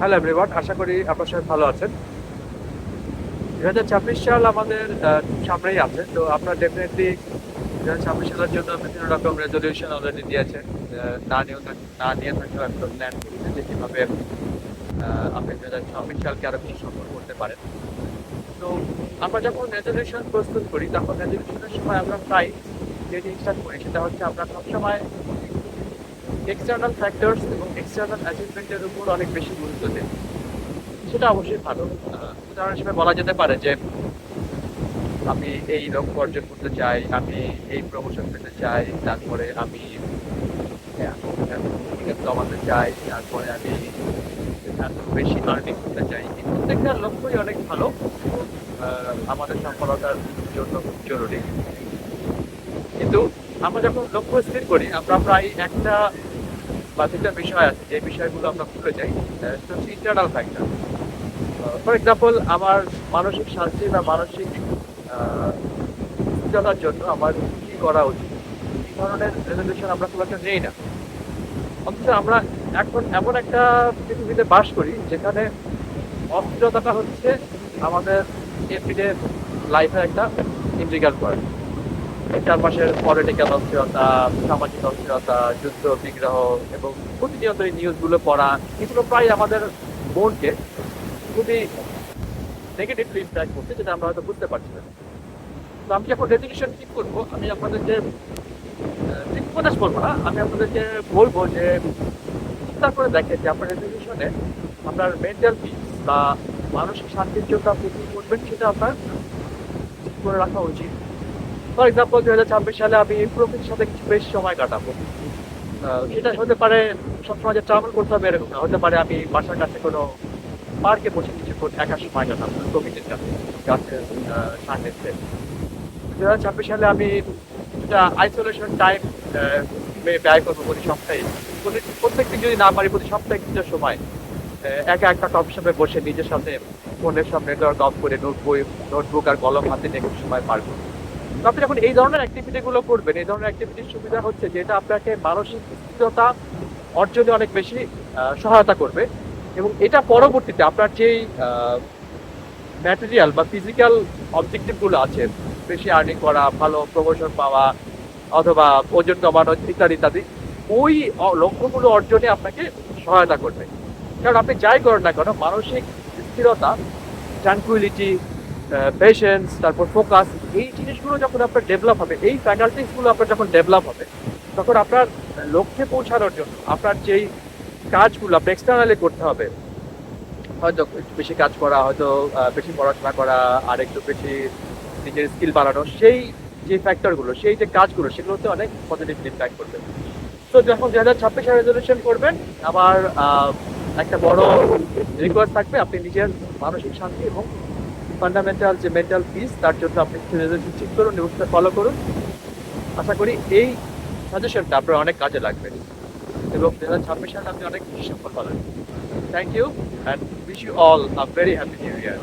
Hello everyone, আশা করি আপনার সবাই ভালো আছেন। দু হাজার ছাব্বিশ সাল আমাদের সামনেই আছে, তো আপনার ডেফিনেটলি দু হাজার ছাব্বিশ সালের জন্য বিভিন্ন রকম রেজলিউশন অলরেডি দিয়েছেন না নিয়েও না নিয়ে থাকলেও একটা প্ল্যান করেছে যে কীভাবে আপনি দু হাজার ছাব্বিশ সালকে আরও বেশি সফল করতে পারেন। তো আমরা যখন রেজলিউশন প্রস্তুত করি, তখন রেজলিউশনের সময় আমরা প্রায় যে জিনিসটা করি, সেটা হচ্ছে আমরা সবসময় এক্সটার্নাল ফ্যাক্টরস এবং এক্সটার্নাল অ্যাচিভমেন্টের উপর অনেক বেশি গুরুত্ব দেয়। সেটা অবশ্যই ভালো। উদাহরণ হিসেবে বলা যেতে পারে যে, আমি এই লক্ষ্য অর্জন করতে চাই, আমি এই প্রমোশন পেতে চাই, তারপরে আমি কমাতে চাই, তারপরে আমি বেশি আর্নিং করতে চাই। প্রত্যেকটা লক্ষ্যই অনেক ভালো আমাদের সফলতার জন্য খুব জরুরি। কিন্তু আমরা যখন লক্ষ্য স্থির করি, আমরা প্রায় একটা বা দুটা বিষয় আছে, যে বিষয়গুলো আমরা ভুলে যাই ইন্টারনাল ফ্যাক্টর ফর এক্সাম্পল আমার মানসিক শান্তি বা মানসিক স্থিরতার জন্য আমার কি করা উচিত? এই ধরনের রেজলিউশন আমরা খুব একটা নেই না। অথচ আমরা এখন এমন একটা পৃথিবীতে বাস করি যেখানে অস্থিরতাটা হচ্ছে আমাদের এভরিডে লাইফের একটা ইন্টিগ্রাল পয়েন্ট চারপাশের পলিটিক্যাল অস্থিরতা, সামাজিক অস্থিরতা, যুদ্ধ, বিগ্রহ এবং প্রতিনিয়ত এই নিউজগুলো পড়া, এগুলো প্রায় আমাদের মনকে খুবই নেগেটিভলি ইম্প্যাক্ট করছে, যেটা আমরা হয়তো বুঝতে পারছি না। তো আমি যখন রেজলিউশন ঠিক করব? আমি আপনাদেরকে ঠিক উপদেশ বলব না, আমি আপনাদেরকে বলব যে চিন্তা করে দেখেন যে আপনার রেজলিউশনে আপনার মেন্টাল পিস বা মানসিক শান্তির জন্য আপনি কি করবেন, সেটা আপনার ঠিক করে রাখা উচিত। ফর এক্সাম্পল দু হাজার ছাব্বিশ সালে আমি প্রকৃতির সাথে কিছু বেশ সময় কাটাবো। সেটা হতে পারে সবসময় যে ট্রাভেল করতে হবে এরকম না। হতে পারে আমি বাসার কাছে কোনো পার্কে বসে কিছুক্ষণ একা সময় কাটাবো প্রকৃতির সাথে গাছের সান্নিধ্যে দু হাজার ছাব্বিশ সালে আমি কিছুটা আইসোলেশন টাইম ব্যয় করব প্রতি সপ্তাহে। প্রতি প্রত্যেকদিন যদি না পারি প্রতি সপ্তাহে কিছুটা সময় একা একটা কফি শপে বসে নিজের সাথে ফোনের সামনে নেটওয়ার্ক অফ করে নোট বই নোটবুক আর কলম হাতে নিয়ে কিছু সময় পার করব। আপনি যখন এই ধরনের অ্যাক্টিভিটি গুলো করবেন, এই ধরনের অ্যাক্টিভিটির সুবিধা হচ্ছে যে এটা আপনাকে মানসিক স্থিরতা অর্জনে অনেক বেশি সহায়তা করবে এবং এটা পরবর্তীতে আপনার যেই ম্যাটেরিয়াল বা ফিজিক্যাল অবজেক্টিভগুলো আছে, বেশি আর্নিং করা, ভালো প্রমোশন পাওয়া অথবা ওজন কমানো ইত্যাদি ইত্যাদি, ওই লক্ষ্যগুলো অর্জনে আপনাকে সহায়তা করবে। কারণ আপনি যাই করেন না কেন, মানসিক স্থিরতা ট্রানকুইলিটি পেশেন্স তারপর ফোকাস এই জিনিসগুলো যখন আপনার ডেভেলপ হবে এই ফ্যাকাল্টিসগুলো আপনার যখন ডেভেলপ হবে তখন আপনার লক্ষ্যে পৌঁছানোর জন্য আপনার যেই কাজগুলো আপনি এক্সটার্নালি করতে হবে হয়তো একটু বেশি কাজ করা হয়তো বেশি পড়াশোনা করা আর একটু বেশি নিজের স্কিল বাড়ানো সেই যে ফ্যাক্টরগুলো সেই যে কাজগুলো সেগুলোতে অনেক পজিটিভ ইম্প্যাক্ট করবে। তো যখন দু হাজার ছাব্বিশে রেজলিউশন করবেন আহ, একটা বড় রিকোয়েস্ট থাকবে আপনি নিজের মানসিক শান্তি এবং ফান্ডামেন্টাল যে মেন্টাল পিস তার জন্য আপনি রেজলিউশন ঠিক করুন এবং ফলো করুন। আশা করি এই সাজেশনটা আপনার অনেক কাজে লাগবে। এবং দু হাজার ছাব্বিশ সালে আপনি অনেক বেশি সফল পাবেন thank you and wish you all a very happy new year